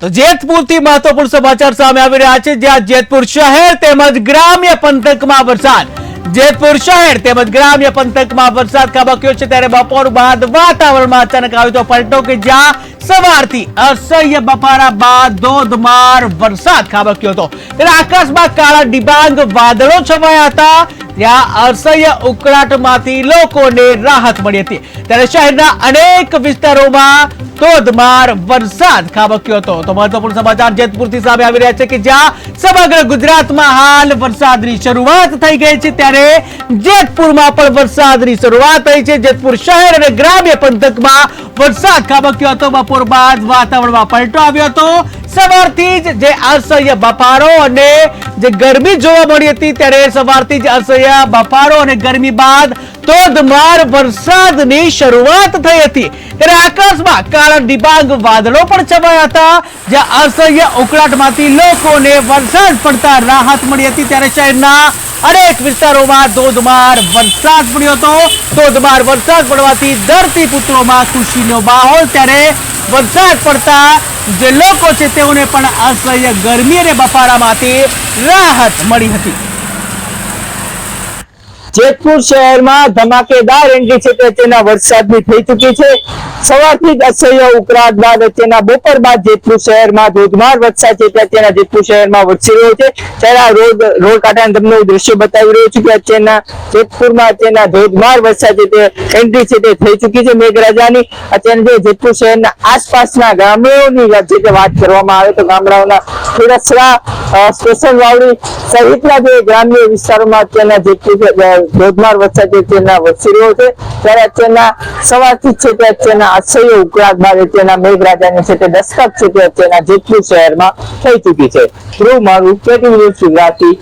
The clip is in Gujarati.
તો જેતપુરથી મહત્વપૂર્ણ સમાચાર સામે આવી રહ્યા છે. જ્યાં જેતપુર શહેર તેમજ ગ્રામ્ય પંથકમાં વરસાદ. જેતપુર શહેર તેમજ ગ્રામ્ય પંથકમાં વરસાદ ખાબક્યો છે. ત્યારે બપોર બાદ વાતાવરણમાં અચાનક આવ્યો તો પલટો કે જ્યાં સવારથી અસહ્ય બપારા બાદ ધોધમાર વરસાદ ખાબક્યો હતો. ત્યારે આકાશમાં કાળા ડિબાંગ વાદળો છવાયા હતા. હતી. મહત્વપૂર્ણ સમાચાર જેતપુરથી સામે આવી રહ્યા છે કે જ્યાં સમગ્ર ગુજરાતમાં હાલ વરસાદની શરૂઆત થઈ ગઈ છે. ત્યારે જેતપુરમાં પણ વરસાદની શરૂઆત થઈ છે. જેતપુર શહેર અને ગ્રામ્ય પંથકમાં વરસાદ ખાબક્યો હતો. બપોર બાદ વાતાવરણમાં પલટો આવ્યો હતો. સવારથી જ જે અસહ્ય બફારો અને જે ગરમી જોવા મળી હતી ત્યારે સવારથી જ અસહ્ય બફારો અને ગરમી બાદ ધોધમાર વરસાદની શરૂઆત થઈ હતી. ત્યારે આકાશમાં કાળા ડિબાંગ વાદળો પણ છવાયા હતા. જ્યાં અસહ્ય ઉકળાટમાંથી લોકોને વરસાદ પડતા રાહત મળી હતી. ત્યારે શહેરના અનેક વિસ્તારોમાં ધોધમાર વરસાદ પડ્યો હતો. ધોધમાર વરસાદ પડવાથી ધરતી પુત્રોમાં ખુશીનો માહોલ. ત્યારે વરસાદ પડતા જે લોકો છે તેઓને પણ અસહ્ય ગરમી અને બફારામાંથી રાહત મળી હતી. જેતપુર શહેરમાં ધમાકેદાર એન્ટ્રી છે તે તેના વરસાદની થઈ ચૂકી છે. સવારથી જ અસહ્ય ઉકળાટ બાદ અત્યારના બપોર બાદ જેતપુર શહેરમાં ધોધમાર વરસાદ છે તે અત્યારના જેતપુર શહેરમાં વરસી રહ્યો છે. ત્યારે આ રોડ રોડ કાંઠાને તમને હું દ્રશ્ય બતાવી રહ્યો છું કે અત્યારના જેતપુરમાં અત્યારના ધોધમાર વરસાદ છે તે એન્ટ્રી છે તે થઈ ચૂકી છે મેઘરાજાની. અત્યારે જે જેતપુર શહેરના આસપાસના ગામડાઓની જે તે વાત કરવામાં આવે તો ગામડાઓના ખીરસરા અ, સ્ટેશન વાવડી સહિતના જે ગ્રામ્ય વિસ્તારોમાં અત્યારના જેટલી ધોધમાર વરસાદ તેના વરસી રહ્યો છે, ત્યારે અત્યારના સવારથી છે તે અત્યારના અસહ્ય ઉકળાટ બાદ અત્યારના મેઘરાજાની છે તે દસ્તક છે તે અત્યારના જેતપુર શહેરમાં થઈ ચૂકી છે. ધ્રુવ મારું કેટીવી ન્યૂઝ ગુજરાતી